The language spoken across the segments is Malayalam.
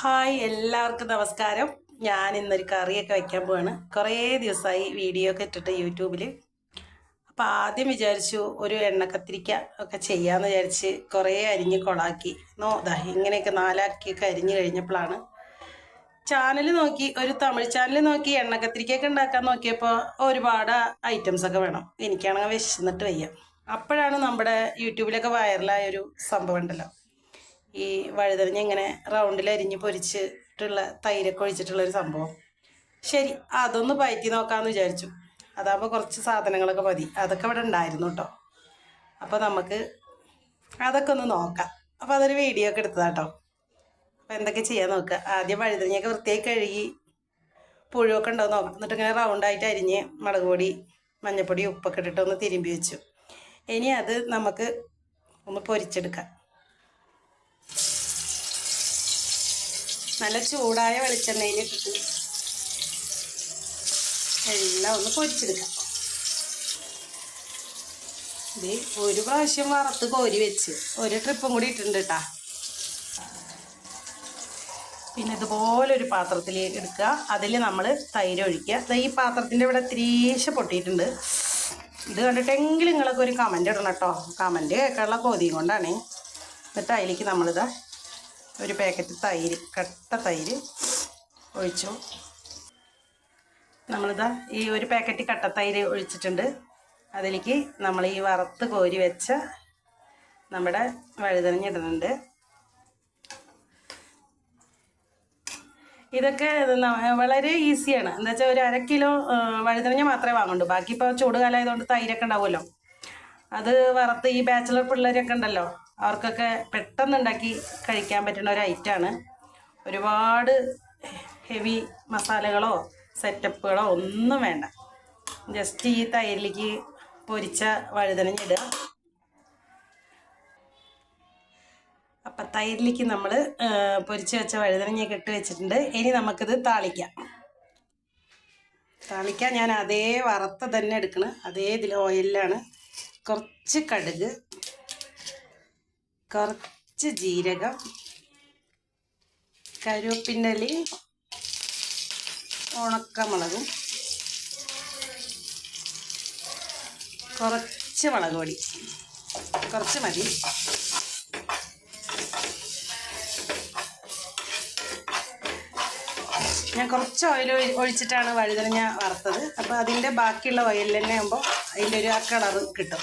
ഹായ് എല്ലാവർക്കും നമസ്കാരം. ഞാൻ ഇന്നൊരു കറിയൊക്കെ വയ്ക്കാൻ പോവാണ്. കുറേ ദിവസമായി വീഡിയോ ഒക്കെ ഇട്ടിട്ട് യൂട്യൂബിൽ അപ്പം ആദ്യം വിചാരിച്ചു ഒരു എണ്ണക്കത്തിരിക്ക ഒക്കെ ചെയ്യാമെന്ന് വിചാരിച്ച് കുറേ അരിഞ്ഞ് കൊളാക്കി. നോ ദാ ഇങ്ങനെയൊക്കെ നാലാക്കിയൊക്കെ അരിഞ്ഞ് കഴിഞ്ഞപ്പോഴാണ് ചാനൽ നോക്കി ഒരു തമിഴ് ചാനൽ നോക്കി എണ്ണക്കത്തിരിക്കൊക്കെ ഉണ്ടാക്കാൻ നോക്കിയപ്പോൾ ഒരുപാട് ഐറ്റംസ് ഒക്കെ വേണം. എനിക്കാണെങ്കിൽ വിശന്നിട്ട് വയ്യ. അപ്പോഴാണ് നമ്മുടെ യൂട്യൂബിലൊക്കെ വൈറലായ ഒരു സംഭവം ഉണ്ടല്ലോ. ഈ വഴുതനഞ്ഞ ഇങ്ങനെ റൗണ്ടിൽ അരിഞ്ഞ് പൊരിച്ചിട്ടുള്ള തൈരൊക്കെ ഒഴിച്ചിട്ടുള്ള ഒരു സംഭവം. ശരി അതൊന്ന് പയറ്റി നോക്കാമെന്ന് വിചാരിച്ചു. അതാകുമ്പോൾ കുറച്ച് സാധനങ്ങളൊക്കെ മതി. അതൊക്കെ ഇവിടെ ഉണ്ടായിരുന്നു കേട്ടോ അപ്പോൾ നമുക്ക് അതൊക്കെ ഒന്ന് നോക്കാം. അപ്പോൾ അതൊരു വീഡിയോ ഒക്കെ എടുത്തതാട്ടോ. അപ്പോൾ എന്തൊക്കെ ചെയ്യാൻ നോക്കുക ആദ്യം വഴുതനങ്ങയൊക്കെ വൃത്തിയായി കഴുകി പുഴുവൊക്കെ ഉണ്ടോ നോക്കാം. എന്നിട്ട് ഇങ്ങനെ റൗണ്ടായിട്ട് അരിഞ്ഞ് മുളക് പൊടി മഞ്ഞൾപ്പൊടി ഉപ്പൊക്കെ ഇട്ടിട്ട് ഒന്ന് തിരുമ്പി വെച്ചു. ഇനി അത് നമുക്ക് ഒന്ന് പൊരിച്ചെടുക്കാം. നല്ല ചൂടായ വെളിച്ചെണ്ണയിൽ ഇട്ടിട്ട് എല്ലാം ഒന്ന് പൊരിച്ചെടുക്കാം. ഇത് ഒരു പ്രാവശ്യം വറുത്ത് കോരി വെച്ച്. ഒരു ട്രിപ്പും കൂടി ഇട്ടിട്ടുണ്ട് കേട്ടാ പിന്നെ ഇതുപോലെ ഒരു പാത്രത്തിൽ എടുക്കുക. അതിൽ നമ്മൾ തൈര് ഒഴിക്കുക. ഈ പാത്രത്തിന്റെ ഇവിടെ തിരീശ പൊട്ടിയിട്ടുണ്ട്. ഇത് കണ്ടിട്ടെങ്കിലും നിങ്ങളൊക്കെ ഒരു കമന്റ് ഇടണം കേട്ടോ കമന്റ് കേൾക്കാനുള്ള കൊതിയും കൊണ്ടാണ്. എന്നിട്ട് അതിലേക്ക് നമ്മളിതാ ഒരു പാക്കറ്റ് തൈര് കട്ട തൈര് ഒഴിച്ചു. നമ്മളിതാ ഈ ഒരു പാക്കറ്റ് കട്ട തൈര് ഒഴിച്ചിട്ടുണ്ട്. അതിലേക്ക് നമ്മൾ ഈ വറുത്ത് കോരി വെച്ച നമ്മുടെ വഴുതനഞ്ഞിടുന്നുണ്ട് ഇതൊക്കെ വളരെ ഈസിയാണ്. എന്താ വെച്ചാൽ ഒരു അര കിലോ വഴുതനഞ്ഞ മാത്രമേ വാങ്ങുള്ളൂ ബാക്കി ഇപ്പോൾ ചൂടുകാലമായതുകൊണ്ട് തൈരൊക്കെ ഉണ്ടാവുമല്ലോ. അത് വറുത്ത് ഈ ബാച്ചിലർ പിള്ളേരൊക്കെ ഉണ്ടല്ലോ. അവർക്കൊക്കെ പെട്ടെന്ന് ഉണ്ടാക്കി കഴിക്കാൻ പറ്റുന്ന ഒരു ഐറ്റമാണ് ഒരുപാട് ഹെവി മസാലകളോ സെറ്റപ്പുകളോ ഒന്നും വേണ്ട. ജസ്റ്റ് ഈ തൈരിലേക്ക് പൊരിച്ച വഴുതനഞ്ഞിടുക അപ്പം തൈരിലേക്ക് നമ്മൾ പൊരിച്ച് വെച്ച വഴുതനങ്ങയൊക്കെ ഇട്ട് വെച്ചിട്ടുണ്ട്. ഇനി നമുക്കിത് താളിക്കാം. താളിക്കാൻ ഞാൻ അതേ വറുത്ത തന്നെ എടുക്കണം. അതേ ഇതിൽ ഓയിലാണ് കുറച്ച് കടുക് കുറച്ച് ജീരകം കരുവേപ്പിന്റെ ഉണക്കമുളകും കുറച്ച് മുളക് പൊടി. കുറച്ച് മതി. ഞാൻ കുറച്ച് ഓയിൽ ഒഴിച്ചിട്ടാണ് വഴുതനങ്ങ വറുത്തത്. അപ്പോൾ അതിന്റെ ബാക്കിയുള്ള ഓയിൽ തന്നെ ആകുമ്പോൾ അതിന്റെ ഒരു ആ കളറ് കിട്ടും.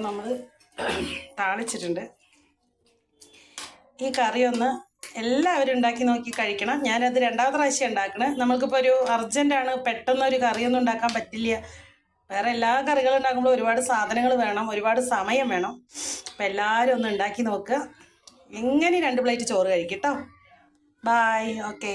അപ്പോൾ നമ്മൾ താളിച്ചിട്ടുണ്ട്. ഈ കറി ഒന്ന് എല്ലാവരും ഉണ്ടാക്കി നോക്കി കഴിക്കണം. ഞാനത് രണ്ടാമത്തെ പ്രാവശ്യം ഉണ്ടാക്കണേ. നമ്മൾക്കിപ്പോൾ ഒരു അർജന്റാണ് പെട്ടെന്ന് ഒരു കറിയൊന്നും ഉണ്ടാക്കാൻ പറ്റില്ല. വേറെ എല്ലാ കറികളും ഉണ്ടാക്കുമ്പോൾ ഒരുപാട് സാധനങ്ങൾ വേണം. ഒരുപാട് സമയം വേണം. അപ്പം എല്ലാവരും ഒന്ന് ഉണ്ടാക്കി നോക്കുക എങ്ങനെ രണ്ട് പ്ലേറ്റ് ചോറ് കഴിക്കും കേട്ടോ ബായ് ഓക്കേ